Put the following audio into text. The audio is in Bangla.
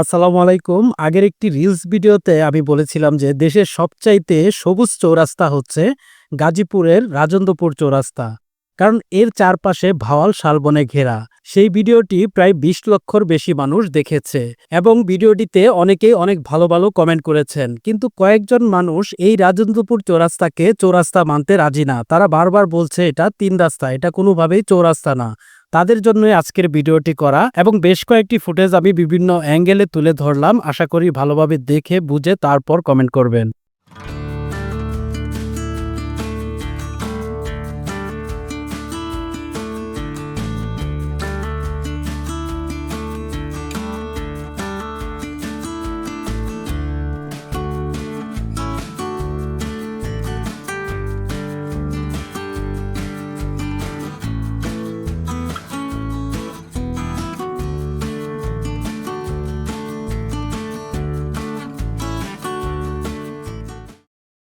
আসসালামু আলাইকুম। আগের একটি রিলস ভিডিওতে আমি বলেছিলাম যে দেশের সবচাইতে সবুজ চৌরাস্তা হচ্ছে গাজীপুরের রাজেন্দ্রপুর চৌরাস্তা। কারণ এর চারপাশে ভাওয়াল শালবনে ঘেরা। সেই ভিডিওটি প্রায় বিশ লক্ষর বেশি মানুষ দেখেছে এবং ভিডিওটিতে অনেকেই অনেক ভালো ভালো কমেন্ট করেছেন। কিন্তু কয়েকজন মানুষ এই রাজেন্দ্রপুর চৌরাস্তাকে চৌরাস্তা মানতে রাজি না। তারা বারবার বলছে, এটা তিন রাস্তা, এটা কোনোভাবেই চৌরাস্তা না। তাদের জন্যই আজকের ভিডিওটি করা এবং বেশ কয়েকটি ফুটেজ আমি বিভিন্ন অ্যাঙ্গেলে তুলে ধরলাম। আশা করি ভালোভাবে দেখে, বুঝে, তারপর কমেন্ট করবেন।